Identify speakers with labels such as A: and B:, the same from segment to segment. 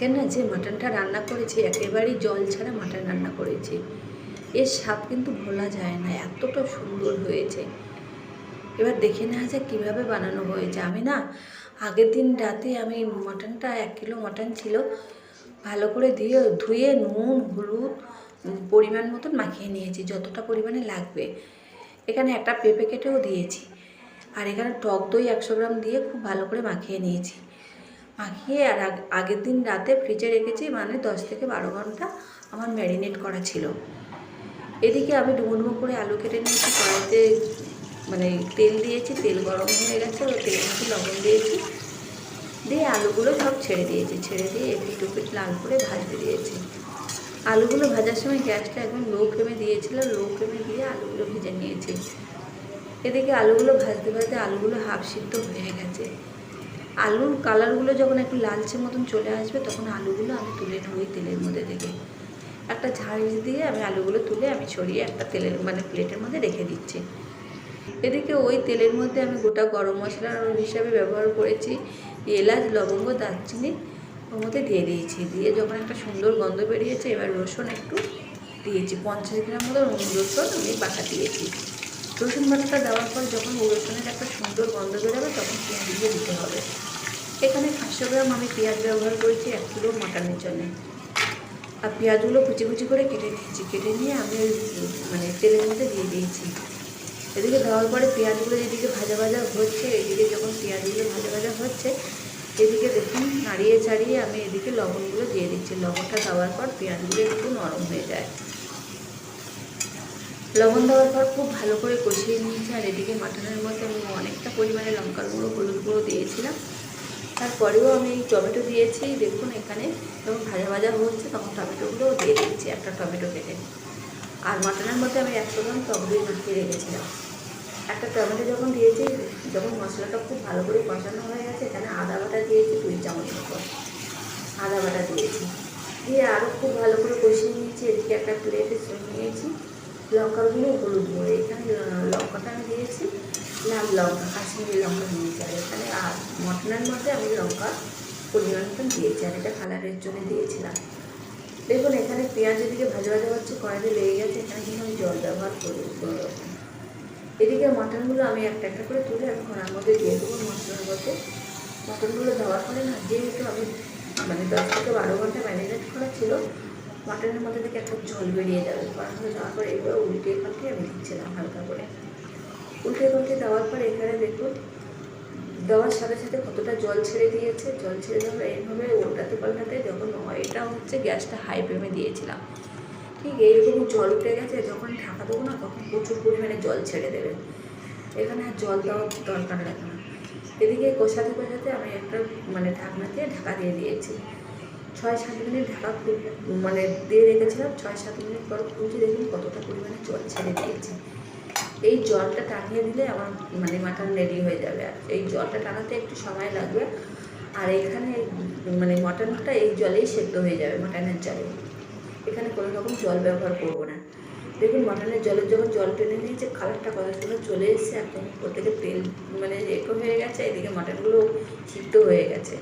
A: আজকে না যে মাটনটা রান্না করেছি, একেবারেই জল ছাড়া মাটন রান্না করেছি। এর স্বাদ কিন্তু ভোলা যায় না, এতটা সুন্দর হয়েছে। এবার দেখে নেওয়া যাক কীভাবে বানানো হয়েছে। আমি না, আগের দিন রাতে আমি মাটনটা, এক কিলো মাটন ছিল, ভালো করে দিয়ে ধুয়ে নুন, হলুদ পরিমাণ মতন মাখিয়ে নিয়েছি, যতটা পরিমাণে লাগবে। এখানে একটা পেঁপে কেটেও দিয়েছি। আর এখানে টক দই একশো গ্রাম দিয়ে খুব ভালো করে মাখিয়ে নিয়েছি। মাখিয়ে আর আগ- আগের দিন রাতে ফ্রিজে রেখেছি মানে দশ থেকে বারো ঘণ্টা আমার ম্যারিনেট করা ছিল। এদিকে আমি ডুবো করে আলু কেটে নিয়েছি, কড়াইতে মানে তেল দিয়েছি, তেল গরম হয়ে গেছে ওই তেলের মধ্যে লবণ দিয়েছি। দিয়ে আলুগুলো সব ছেড়ে দিয়েছি, ছেড়ে দিয়ে এপিট উপিট লাল করে ভাজতে দিয়েছি। আলুগুলো ভাজার সময় গ্যাসটা একদম লো ফ্লেমে দিয়েছিল লো ফ্লেমে দিয়ে আলুগুলো ভেজে নিয়েছি। এদিকে আলুগুলো ভাজতে ভাজতে আলুগুলো হাফ সিদ্ধ হয়ে গেছে। আলুর কালারগুলো যখন একটু লালচে মতন চলে আসবে, তখন আলুগুলো আমি তুলে নেব ওই তেলের মধ্যে থেকে। একটা ঝাড় দিয়ে আমি আলুগুলো তুলে আমি ছড়িয়ে একটা তেলের মানে প্লেটের মধ্যে রেখে দিচ্ছি। এদিকে ওই তেলের মধ্যে আমি গোটা গরম মশলা হিসাবে ব্যবহার করেছি, এলাচ, লবঙ্গ, দারচিনি, ওর মধ্যে দিয়ে দিয়েছি। দিয়ে যখন একটা সুন্দর গন্ধ বেরিয়েছে, এবার রসুন একটু দিয়েছি। পঞ্চাশ গ্রাম মতো রসুন আমি বাটা দিয়েছি। রসুন বাটাটা দেওয়ার পর যখন রসুনের একটা সুন্দর গন্ধ বেরোবে, তখন পেঁয়াজগুলো দিতে হবে। এখানে পাঁচশো গ্রাম আমি পেঁয়াজ ব্যবহার করেছি, এক কিলো মাটনের জন্য। আর পেঁয়াজগুলো কুচি কুচি করে কেটে নিয়েছি। কেটে নিয়ে আমি মানে তেলের মধ্যে দিয়ে দিয়েছি। এদিকে দেওয়ার পরে পেঁয়াজগুলো যেদিকে ভাজা ভাজা হচ্ছে, এদিকে যখন পেঁয়াজগুলো ভাজা ভাজা হচ্ছে, এদিকে দেখুন নাড়িয়ে ছাড়িয়ে আমি এদিকে লবণগুলো দিয়ে দিচ্ছি। লবণটা দেওয়ার পর পেঁয়াজগুলো একটু নরম হয়ে যায়। লবণ দেওয়ার পর খুব ভালো করে কষিয়ে নিয়েছি। আর এদিকে মাটনের মধ্যে আমি অনেকটা পরিমাণে লঙ্কার গুঁড়ো, হলুদ গুঁড়ো দিয়েছিলাম। তারপরেও আমি টমেটো দিয়েছি। দেখুন এখানে যখন ভাজা ভাজা হচ্ছে তখন টমেটোগুলোও দিয়ে দিচ্ছি একটা টমেটো কেটে। আর মাটনের মধ্যে আমি একশো গ্রাম টক দই মাখিয়ে রেখেছিলাম। একটা টমেটো যখন দিয়েছি, যখন মশলাটা খুব ভালো করে কষানো হয়ে গেছে, এখানে আদা বাটা দিয়েছি দুই চামচ মতো। আদা বাটা দিয়েছি। দিয়ে আরও খুব ভালো করে কষিয়ে নিয়েছি। এদিকে একটা প্লেটে নিয়েছি। লঙ্কার গুঁড়ো হলুদ গুঁড়ো। এখানে আহ, লঙ্কাটা আমি দিয়েছি লাল লঙ্কা কাশ্মীরি লঙ্কা নিয়েছি আর এখানে আর মটনের মধ্যে আমি লঙ্কা পরিমাণ দিয়েছি, আর এটা কালারের জন্য দিয়েছিলাম। দেখুন, এখানে পেঁয়াজ এদিকে ভাজা ভাজা হচ্ছে, কড়াইতে লেগে গেছে, এখানে কিন্তু আমি জল ব্যবহার করি এদিকে মাটনগুলো আমি একটা একটা করে তুলে আমি ঘোড়ার মধ্যে দিয়ে দেবো মশলার মধ্যে। মাটনগুলো দেওয়ার পরে না যেহেতু আমি মানে দশ থেকে বারো ঘণ্টা ম্যারিনেট করা ছিল, মাটনের মধ্যে থেকে একটা জল বেরিয়ে যাবে। কড়ার যাওয়ার পরে এবার উল্টে পাল্টে আমি দিচ্ছিলাম হালকা করে। উল্টে পাল্টে দেওয়ার পরে এখানে দেখুন, দেওয়ার সাথে সাথে কতটা জল ছেড়ে দিয়েছে। জল ছেড়ে দেওয়ার এইভাবে উল্টাতে পাল্টাতে যখন এটা হচ্ছে গ্যাসটা হাই ফ্লেমে দিয়েছিলাম। ঠিক এইরকম জল উঠে গেছে, যখন ঢাকা দেবো না, তখন প্রচুর পরিমাণে জল ছেড়ে দেবে। এখানে আর জল দেওয়ার দরকার লাগে না। এদিকে কষাতে কষাতে আমি একটা মানে ঢাকনা দিয়ে ঢাকা দিয়ে দিয়েছি। ছয় সাত মিনিট ঢাকা মানে দিয়ে রেখেছিলাম। ছয় সাত মিনিট পর খুলছি দেখুন কতটা পরিমাণে জল ছেড়ে দিয়েছি। এই জলটা টানিয়ে দিলে আমার মানে মাটন রেডি হয়ে যাবে। আর এই জলটা টানাতে একটু সময় লাগবে। আর এখানে মানে মটনটা এই জলেই সেদ্ধ হয়ে যাবে, মাটনের জলে। এখানে কোনো রকম জল ব্যবহার করব না। দেখুন, মাটনের জলের যখন জল টেনে নিয়েছে কালারটা কত চলে এসেছে এখন থেকে তেল মানে একটু হয়ে গেছে, এদিকে মাটনগুলো সিদ্ধ হয়ে গেছে।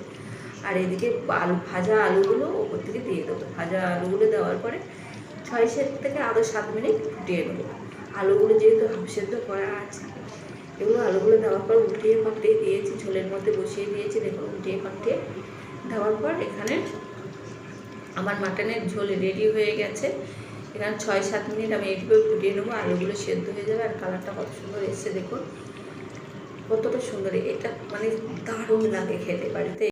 A: আর এদিকে আলু, ভাজা আলুগুলো ওপর থেকে দিয়ে দেবো। ভাজা আলুগুলো দেওয়ার পরে ছয় সেট থেকে আরও সাত মিনিট ফুটিয়ে নেব। আলুগুলো যেহেতু হাফ সেদ্ধ করা আছে, এগুলো আলুগুলো দেওয়ার পর উল্টিয়ে পাল্টিয়ে দিয়েছি, ঝোলের মধ্যে বসিয়ে দিয়েছি, দেখুন উল্টিয়ে পাল্টিয়ে দেওয়ার পর এখানে আমার মাটনের ঝোল রেডি হয়ে গেছে। এখানে ছয় সাত মিনিট আমি এইভাবে ফুটিয়ে নেব, আলুগুলো সেদ্ধ হয়ে যাবে আর কালারটা কত সুন্দর এসছে, দেখুন। কতটা সুন্দর, এটা মানে দারুণ লাগে খেতে বাড়িতে।